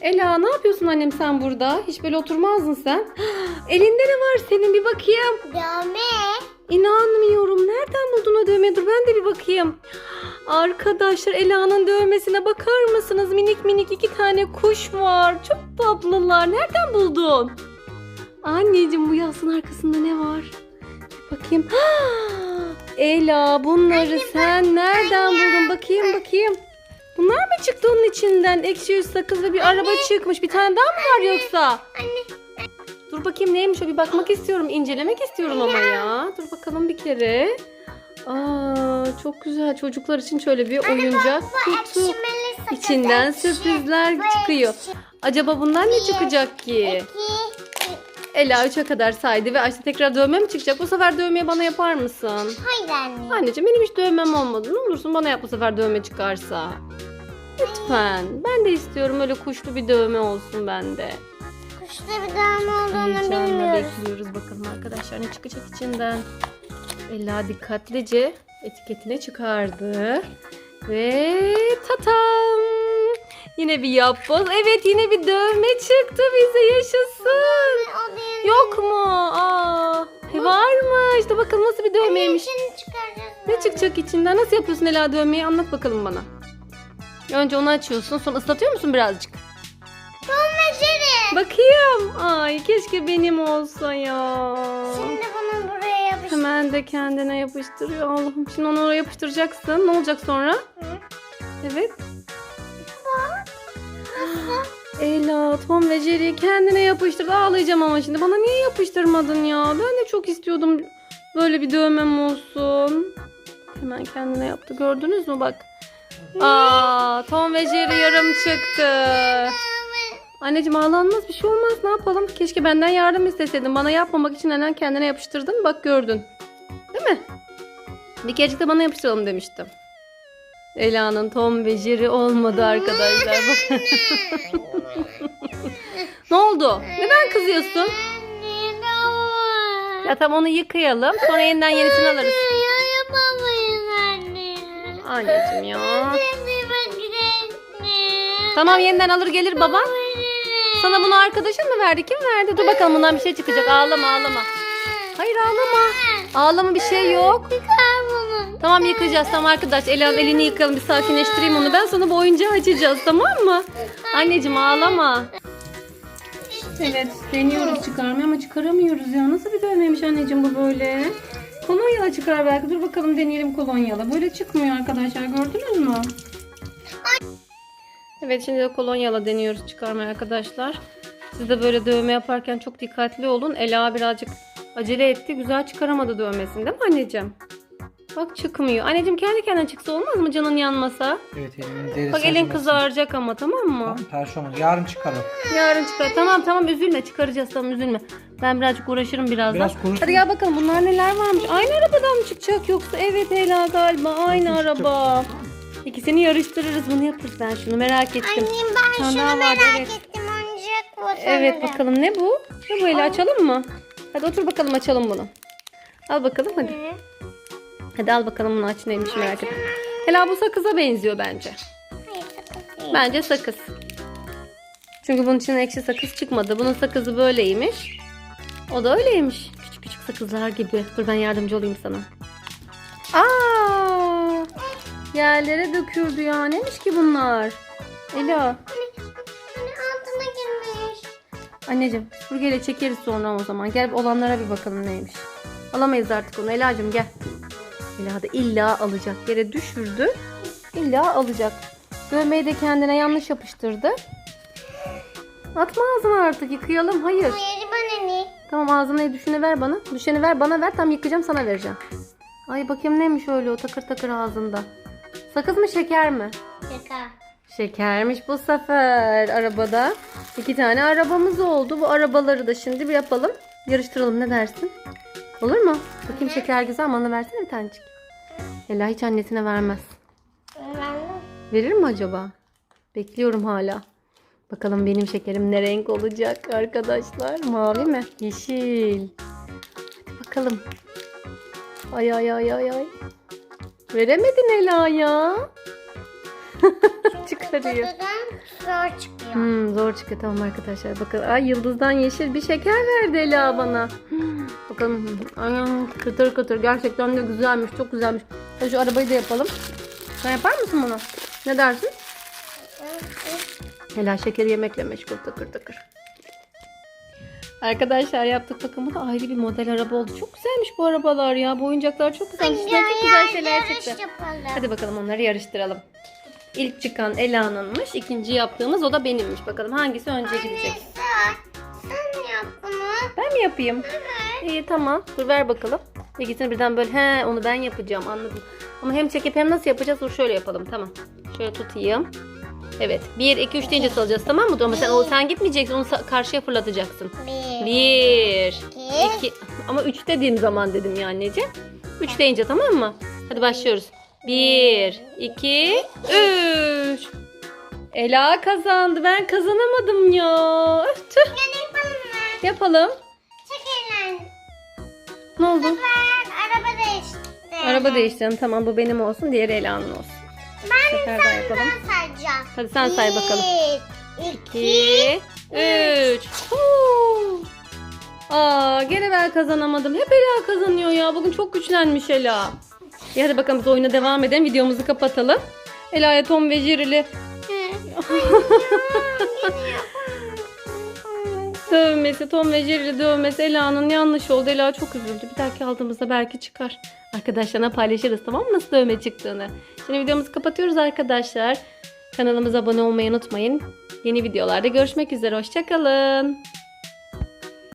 Ela ne yapıyorsun annem sen burada? Hiç böyle oturmazdın sen. Elinde ne var senin bir bakayım. Dövme. İnanmıyorum. Nereden buldun o dövmeyi? Dur ben de bir bakayım. Arkadaşlar Ela'nın dövmesine bakar mısınız? Minik minik iki tane kuş var. Çok tatlılar. Nereden buldun? Anneciğim bu yastığın arkasında ne var? Bakayım. Ela bunları sen nereden buldun? Bakayım bakayım. Bunlar mı çıktı onun içinden? Ekşi yüz sakız ve bir araba çıkmış. Bir tane daha mı var yoksa? Anne. Dur bakayım neymiş o bir bakmak istiyorum. incelemek istiyorum ama ya. Dur bakalım bir kere. Aa çok güzel. Çocuklar için şöyle bir oyuncak kutu. İçinden sürprizler çıkıyor. Acaba bundan ne çıkacak ki? Ela 3'e kadar saydı ve Ayşe tekrar dövme mi çıkacak? Bu sefer dövmeyi bana yapar mısın? Hayır anne. Anneciğim benim hiç dövmem olmadı. Ne olursun bana yap bu sefer dövme çıkarsa. Lütfen. Ben de istiyorum öyle kuşlu bir dövme olsun bende. Kuşta bir dövme olduğunu Heyecanla bilmiyoruz. bekliyoruz bakalım arkadaşlar ne çıkacak içinden. Ela dikkatlice etiketini çıkardı. Ve tatam. Yine bir yapboz. Evet yine bir dövme çıktı bize yaşasın. O. Yok mu? Aa, e, var mı? İşte bakın nasıl bir dövmeymiş. Ne çıkacak içinden? Nasıl yapıyorsun Ela dövmeyi? Anlat bakalım bana. Önce onu açıyorsun. Sonra ıslatıyor musun birazcık? Beceri. Bakayım. Ay keşke benim olsa ya. Şimdi bunu buraya yapıştır. Hemen de kendine yapıştırıyor. Allah'ım şimdi onu oraya yapıştıracaksın. Ne olacak sonra? Evet. Ela, Tom ve Jerry kendine yapıştırdı. Ağlayacağım ama şimdi. Bana niye yapıştırmadın ya? Ben de çok istiyordum böyle bir dövmem olsun. Hemen kendine yaptı. Gördünüz mü bak. Aa, Tom ve Jerry yarım çıktı. Anneciğim ağlanmaz bir şey olmaz. Ne yapalım? Keşke benden yardım isteseydin. Bana yapmamak için hemen kendine yapıştırdın. Bak gördün. Değil mi? Bir kerecik de bana yapıştıralım demiştim. Ela'nın Tom ve Jerry olmadı arkadaşlar. Bak. ne oldu? Neden kızıyorsun? Ya tamam onu yıkayalım. Sonra yeniden yenisini alırız. Anneciğim ya. Tamam yeniden alır gelir baban. Sana bunu arkadaşın mı verdi? Kim verdi? Dur bakalım bundan bir şey çıkacak. Ağlama ağlama. Hayır ağlama. Ağlama bir şey yok. Tamam yıkayacağız tamam arkadaş. Ela'nın elini yıkayalım bir sakinleştireyim onu. Ben sana bu oyuncağı açacağız tamam mı? Anneciğim ağlama. Evet deniyoruz çıkarmaya ama çıkaramıyoruz ya. Nasıl bir dövmeymiş anneciğim bu böyle? Kolonyalı çıkar belki. Dur bakalım deneyelim kolonyalı. Böyle çıkmıyor arkadaşlar gördünüz mü? Evet şimdi de kolonyalı deniyoruz çıkarmaya arkadaşlar. Siz de böyle dövme yaparken çok dikkatli olun. Ela birazcık acele etti. Güzel çıkaramadı dövmesini değil mi anneciğim? Bak çıkmıyor. Anneciğim kendi kendine çıksa olmaz mı canın yanmasa? Evet elimin derisi Bak elin acımasın. kızaracak ama tamam mı? Tamam perşembe. Yarın çıkarım. Yarın çıkar. Tamam tamam üzülme çıkaracağız tamam üzülme. Ben birazcık uğraşırım birazdan. Biraz konuşuruz. Hadi gel bakalım bunlar neler varmış. Aynı arabadan mı çıkacak yoksa? Evet Ela galiba aynı araba. İkisini yarıştırırız bunu yaparız ben şunu merak ettim. Annem ben tane şunu vardı, merak evet. ettim. Oyuncak bu sanırım. Evet bakalım ne bu? Ne bu Ela açalım mı? Hadi otur bakalım açalım bunu. Al bakalım hadi. Hı. Hadi al bakalım bunu aç neymiş merak ettim. Ela bu sakıza benziyor bence. Hayır sakız değil. Bence sakız. Çünkü bunun içinden ekşi sakız çıkmadı. Bunun sakızı böyleymiş. O da öyleymiş. Küçük küçük sakızlar gibi. Dur ben yardımcı olayım sana. Aa! Yerlere döküldü ya. Neymiş ki bunlar? Ela. Altına girmiş. Anneciğim süpürgeyle çekeriz sonra o zaman. Gel olanlara bir bakalım neymiş. Alamayız artık onu. Ela'cığım gel. Ela da illa alacak. Yere düşürdü. İlla alacak. Dövmeyi de kendine yanlış yapıştırdı. Atma ağzına artık yıkayalım. Hayır. Hayır bana ne? Tamam ağzına düşeni ver bana. Düşeni ver bana ver. Tam yıkayacağım sana vereceğim. Ay bakayım neymiş öyle o takır takır ağzında. Sakız mı şeker mi? Şaka. Şekermiş bu sefer arabada. İki tane arabamız oldu. Bu arabaları da şimdi bir yapalım. Yarıştıralım ne dersin? Olur mu? Bakayım şeker güzel bana versene bir tanecik. Ela hiç annesine vermez. Verir mi acaba? Bekliyorum hala. Bakalım benim şekerim ne renk olacak arkadaşlar? Mavi mi? Yeşil. Hadi bakalım. Ay ay ay ay ay. Veremedin Ela ya. Çık. çıkarıyor. zor çıkıyor. Hmm, zor çıkıyor tamam arkadaşlar. Bakın ay yıldızdan yeşil bir şeker verdi Ela bana. Hmm, Bakalım. Ay, kıtır kıtır. Gerçekten de güzelmiş. Çok güzelmiş. Hadi şu arabayı da yapalım. Sen yapar mısın bunu? Ne dersin? Ela şekeri yemekle meşgul takır takır. Arkadaşlar yaptık bakın bu da ayrı bir model araba oldu. Çok güzelmiş bu arabalar ya. Bu oyuncaklar çok güzelmiş. İçinden çok güzel şeyler çıktı. yapalım. Hadi bakalım onları yarıştıralım. İlk çıkan Ela'nınmış. ikinci yaptığımız o da benimmiş. Bakalım hangisi önce gidecek. Nisa, sen yap bunu. Ben mi yapayım? İyi tamam. Dur ver bakalım. İkisini birden böyle he onu ben yapacağım anladım. Ama hem çekip hem nasıl yapacağız? Dur şöyle yapalım tamam. Şöyle tutayım. Evet. 1, 2, 3 deyince salacağız tamam mı? Ama sen, o, sen gitmeyeceksin. Onu karşıya fırlatacaksın. Bir. 1, İki. 2. Ama 3 dediğim zaman dedim ya anneciğim. 3 deyince tamam mı? Hadi başlıyoruz. 1, 2, 3. Ela kazandı. Ben kazanamadım ya. Öf, tüh. Gel yapalım mı? Yapalım. Çekelim. Ne oldu? Araba değişti. Araba değiştirelim. Tamam bu benim olsun. Diğeri Ela'nın olsun. Ben sefer daha yapalım. Ben sayacağım. Hadi sen say bakalım. Bir, iki, 2, 3. Aa gene ben kazanamadım. Hep Ela kazanıyor ya. Bugün çok güçlenmiş Ela. İyi hadi bakalım biz oyuna devam edelim. Videomuzu kapatalım. Ela'ya Tom ve Jerry'li dövmesi, Tom ve Jerry'li dövmesi Ela'nın yanlış oldu. Ela çok üzüldü. Bir dahaki aldığımızda belki çıkar. Arkadaşlarına paylaşırız tamam mı nasıl dövme çıktığını. Şimdi videomuzu kapatıyoruz arkadaşlar. Kanalımıza abone olmayı unutmayın. Yeni videolarda görüşmek üzere. Hoşçakalın.